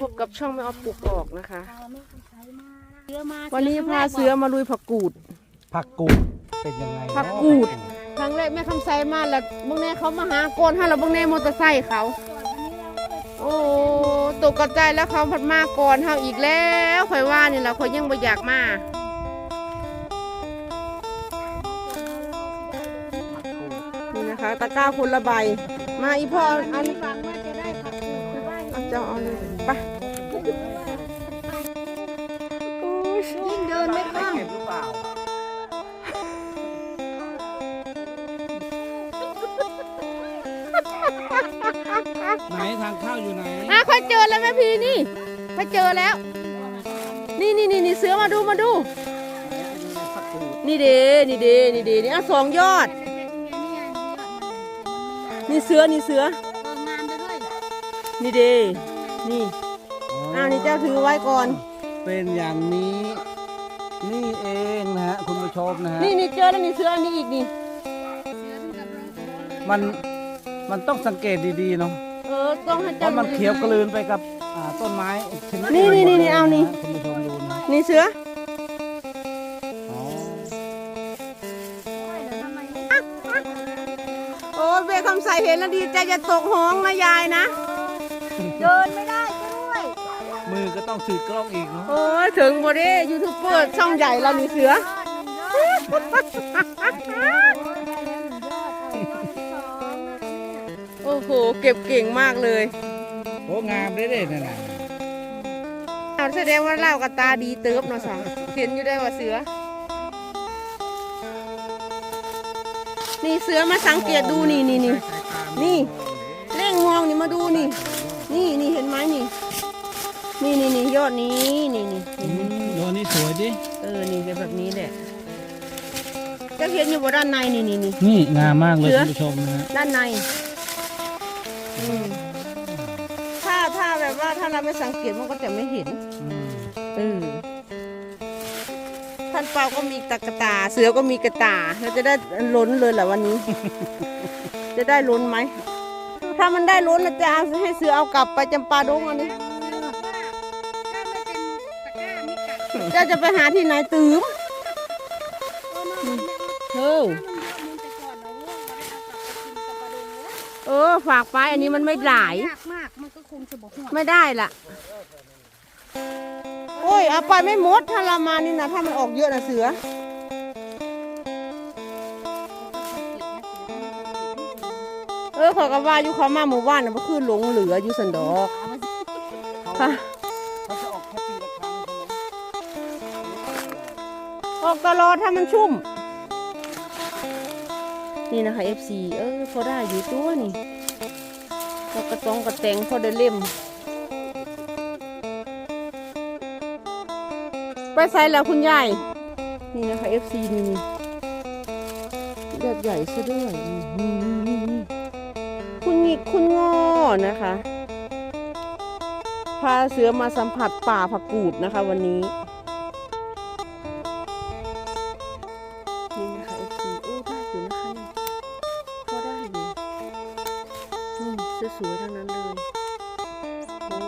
พบกับช่องไม่ออฟปลูกออกนะคะพาแม่คำไสมาเสือมาวันนี้พาเสือมาลุยผักกูด ผักกูดเป็นยังไงผักกูด ครั้งแรกแม่คำไซมาแล้วบางแน่เขามาหาโกนให้เราบางแน่มอเตอร์ไซค์เขา โอ้ตกกระจายแล้วเขาผัดมาก่อนเฮาอีกแล้วข่อยว่านี่แหละข่อยยังบ่อยากมา นี่นะคะ ตะกร้าคนละใบ มาอีพ่ออันฟังว่าจะได้ เอาเจ้าเอาเลยไปโอ้ยยิ่งเดินไม่คล่องเก็บหรือเปล่าไหนทางเข้าอยู่ไหนอะค่อยเจอแล้วแม่พีนี่ค่อยเจอแล้ว นี่นี่นี่นี่เสือมาดูมาดูผักกูดนี่เดนี่เดนี่เดนี่อะสองยอด นี่เสือนี่เสืองามไปด้วย นี่เดนี่อ่านี่เจ้าถือไว้ก่อน เป็นอย่างนี้ นี่เองนะฮะคุณผู้ชมนะฮะนี่นี่เจอแล้วนี่เสืออันนี้อีกนี่ มันมันต้องสังเกตดีๆเนาะเออต้องให้เพเจ้าราะมันเขียวกลืนไปกับอ่าต้นไม้ชดนี่นี่นี่นี่เอานี่ คุณผู้ชมดูนะนี่เสืออ๋อโอ้ยเบคำใสเห็นแล้วดีใจจะตกห้องนะยายนะ เดินไม่ได้ด้วย มือก็ต้องถือกล้องอีกเนาะโอ้ยถึงบ่ได้ยูทูบเบอร์ช่องใหญ่เรานี่เสือ โอ้โห เก็บเก่งมากเลยโอ้งามเลยเด้นั่นน่ะเอาแสดงว่าเล่ากับตาดีเติบเนาะสาเห็นอยู่ได้ว่าเสือ นี่เสือมาสังเกตดูนี่นี่นี่นี่เล่งมองนี่มาดูนี่ นี่นี่เห็นไหมนี่ นี่นี่นี่ยอดนี้นี่นี่อืมโยนนี่สวยดิเออนี่เป็นแบบนี้แหละจะเห็นอยู่ว่าด้านในนี่นี่นี่นี่งามมากเลยเสือคุณผู้ชมนะฮะด้านในอืมถ้าถ้าแบบว่าถ้าเราไม่สังเกตมันก็จะไม่เห็นอืมเออท่านเปาก็มีตะกะตา เสือก็มีกระตาเราจะได้ล้นเลยเหรอวันนี้ จะได้ล้นไหม ถ้ามันได้ล้นเราจะเอาให้เสือเอากลับไปจำปาดงอันนี้เจ้าจะไปหาที่ไหนตืมเออเออฝากไปอันนี้มันไม่หลาย ยากมาก มันก็คงจะบอกหัวไม่ได้ล่ะ โอ้ยเอาไปไม่หมดถ้าเรามานี่นะถ้ามันออกเยอะนะเสือ เออขอยก็ว่าอยู่เขามาหมู่บ้านนะก็คือหลงเหลืออยู่สันดอกค่ะเขาจะออกแค่ปีละครั้งใช่ไหมออกตลอดถ้ามันชุ่ม นี่นะคะ FC เออพอได้อยู่ตัวนี่แล้วกระตองกระแตงพอได้เล่ม ไปใส่แล้วคุณยายนี่นะคะ FC นี่นี่ยอดใหญ่ซะด้วยนี่ นะคะ พาเสือมาสัมผัสป่าผักกูดนะคะวันนี้ นี่นะคะ FC โอ้ได้อยู่นะคะนี่พอได้อยู่นี่สวยๆทั้งนั้นเลยโอ้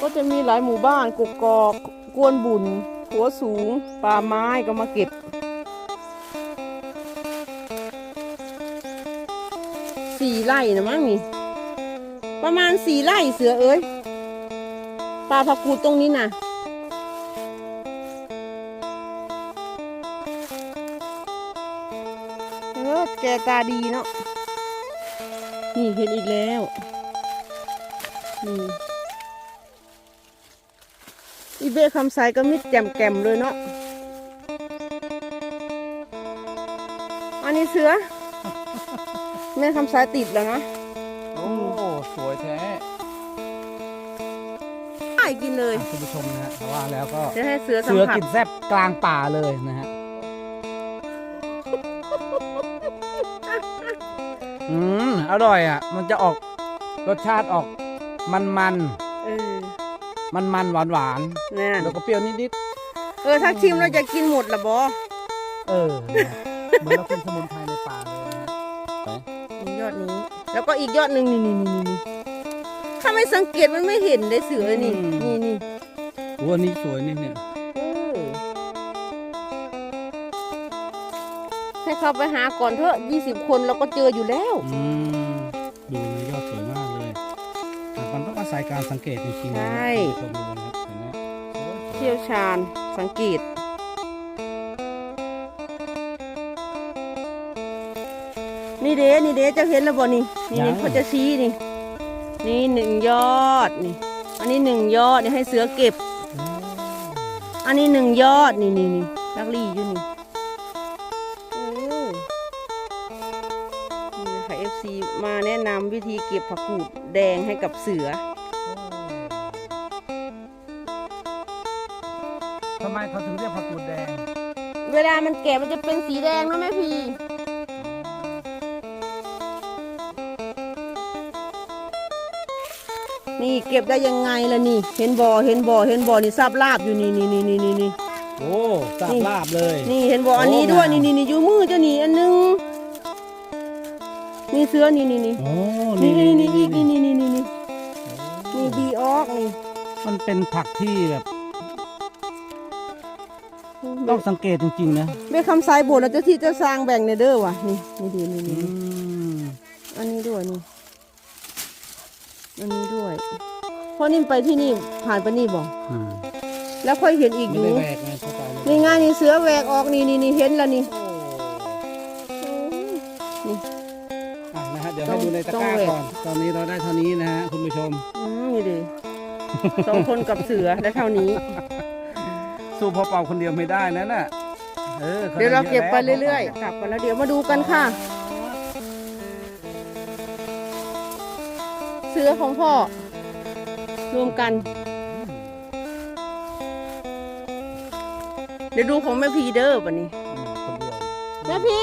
ก็จะมีหลายหมู่บ้านกกอกกวนบุญหัวสูง ป่าไม้ก็มาเก็บ สี่ไร่นะมั้งนี่ ประมาณสี่ไร่เสือเอ้ยป่าผักกูดตรงนี้นะเออแกตาดีเนาะนี่เห็นอีกแล้วนี่อีเบ้คำใสก็มิดแจ่มแกมเลยเนาะอันนี้เสือ แม่คำสายติดแล้วนะโอ้ สวยแท้ไอ้กินเลยอะคุณผู้ชมนะฮะแต่ว่าแล้วก็จะให้เสือสัมเสือผัสกินแซบกลางป่าเลยนะฮะอืมอร่อยอะ มันจะออกรสชาติออกมันมันเออมันมันหวานหวานนั่นๆแล้วก็เปรี้ยวนิดเออถ้าชิมเราจะกินหมดละบอ ๆเออนะเหมือนเรากินสมุนไพรในป่าเล ยนะฮะนี่ยอดนี้สแล้วก็อีกยอดหนึ่งนี่นี่นี่นี่ถ้าไม่สังเกตมันไม่เห็นได้เสือนี่นี่นี่โอ้อันนี้สวยนี่เนี่ยเออให้เขาไปหาก่อนเถอะยี่สิบคนเราก็เจออยู่แล้ว อืมดูเลยยอดสวยมากเลยแต่มันต้องอาศัยการสังเกตจริงๆนะใช่ชมดูนะครับเห็นไหมโอ้ยเชี่ยวชาญสังเกต นี่เด้นี่เด้เจะเห็นแล้วบ่นี่นี่นี่เขาจะชี้นี่ นี่หนึ่งยอดนี่ อันนี้หนึ่งยอดนี่ให้เสือเก็บ อันนี้หนึ่งยอดนี่นี่นี่ลักลี่อยู่นี่เออนี่นะคะ FC มาแนะนำวิธีเก็บผักกูดแดงให้กับเสือทำไมเขาถึงเรียกผักกูดแดง เวลามันแก่มันจะเป็นสีแดงนะแม่พี นี่เก็บได้ยังไงล่ะนี่ เห็นบ่อเห็นบ่อเห็นบ่อนี่ซับลาบอยู่นี่นี่นี่นี่นี่นี่โอ้สาบลาบเลยนี่เห็นบ่ออันนี้ด้วยโอ้นี่นี่นี่อยู่มือเจ้านี่อันหนึงนี่เสื้อนี่นี่นี่โอ้นี่นี่นี่นี่นี่นี่นี่นี่นี่นี่นี่นี่บีออกนี่มันเป็นผักที่แบบต้องสังเกตจริงๆนะไม่คำสายโบสถ์แล้วเจ้าที่เจ้าสร้างแบ่งในเด้อว่ะนี่นี่ดีนี่อืนี่มอันนี้ด้วยนี่ อันนี้ด้วยเพราะนี่ไปที่นี่ผ่านไปนี่บอกอืมแล้วค่อยเห็นอีกอไม่ยู่ได้แหวกไงเข้าไปเลยนี่ไงนี่เสือแหวกออกนี่นี่นี่เห็นแล้วนี่นี่อะนะฮะเดี๋ยวต้ให้องดูในตะกร้าต้องแหวกก่อน ตอนนี้เราได้เท่านี้นะฮะคุณผู้ชม อืมนี่ดิสองคนกับเสือได้เท่านี้ สู้พอเป่าคนเดียวไม่ได้นะน่ะเออขเดี๋ยวเราเก็บไปอะแล้วเรื่อยๆกลับกันแล้วเดี๋ยวมาดูกันค่ะ สือของพ่อ รวมกัน เดี๋ยวดูของแม่พีเด้อป่ะนี่อืมคนเดียวแม่พี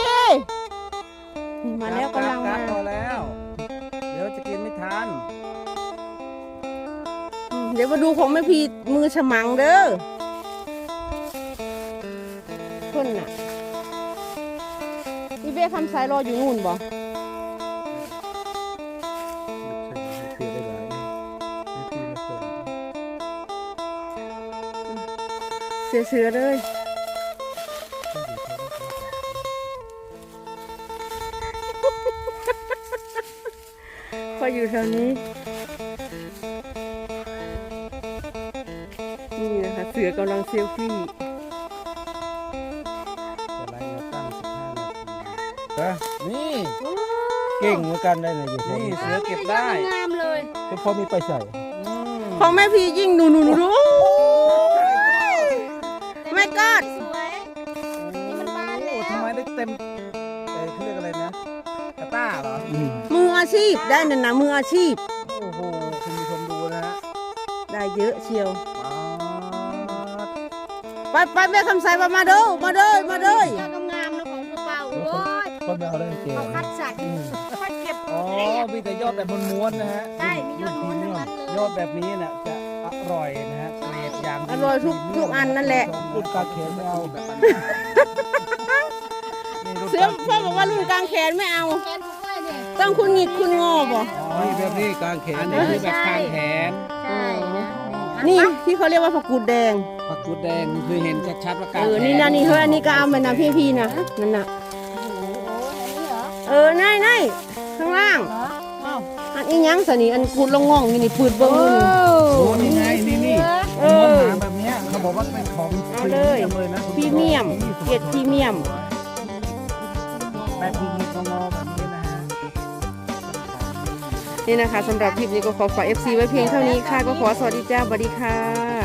นี่มาแล้วกำลังครัมาบพอแล้ว เดี๋ยวจะกินไม่ทันอืมเดี๋ยวมาดูของแม่พีมือฉมังเด้อเพิ่นน่ะพี่เบ้คำสายรออยู่นู่นบ่ เสือเสือเลยพออยู่แถวนี้ นี่นะคะ เสือกำลังเซลฟี่เออนี่ เก่งเหมือนกันได้เลยอยู่นี่เสือเก็บได้ งามเลย ก็พอมีไปใส่ ของแม่พี่ยิ่งหนูหนูหนู เอ้ยเขาเรียกอะไรนะกระต้าเหรอมืออาชีพได้นะนะมืออาชีพ โอ้โหคุณผู้ชมดูนะฮะได้เยอะเชียว ป๊าดไปไปแม่คำสายมามาเด้อมาเด้อมาเด้อเจ้างามๆนะของกระเป๋าโอ้ยคนไม่เอาได้เก่งเขาคัดสรรค่อยเก็บอ๋อมีแต่ยอดแบบม้วนๆนะฮะใช่มียอดม้วนทั้งนั้นเลยยอดแบบนี้น่ะจะอร่อยนะฮะเกรดอย่างดีอร่อยทุกทุกอันนั่นแหละรุ่นกาเขนไม่เอานี่รุ่นเสือกางขนพ่อบอกว่ารุ่นกลางแขนไม่เอา แขนของกล้วยเนี่ยต้องคุณหงิกคุณงอบ่อ๋อนี่แบบนี้กางเขนอันนี้คือแบบกางแขนใช่นะนี่ที่เขาเรียกว่าผักกูดแดงผักกูดแดงคือเห็นชัดๆว่าเอกางอแขนนี่นะนี่เฮ้ยอันนี้ก็เอามานะพี่พี่ๆนะนั่นน่ะเออนั่นนั่นข้างล่างอันอีหยังสนี่อันกูดลงง่องนี่นี่ปืดเบิ้งนี่นี่ โอ้นี่ไงนี่นี่เอม้วนอหางแบบเนี้ยเขาบอกว่าเป็นของเอาเลยเลยนะพรีเมียมเกรดพรีเมียม งอแบบนี้นะฮะนี่นะคะสำหรับคลิปนี้ก็ขอฝาก FC ไว้เพียงเท่านี้ค่ะ ก็ขอสวัสดีจ้าสวัสดีค่ะ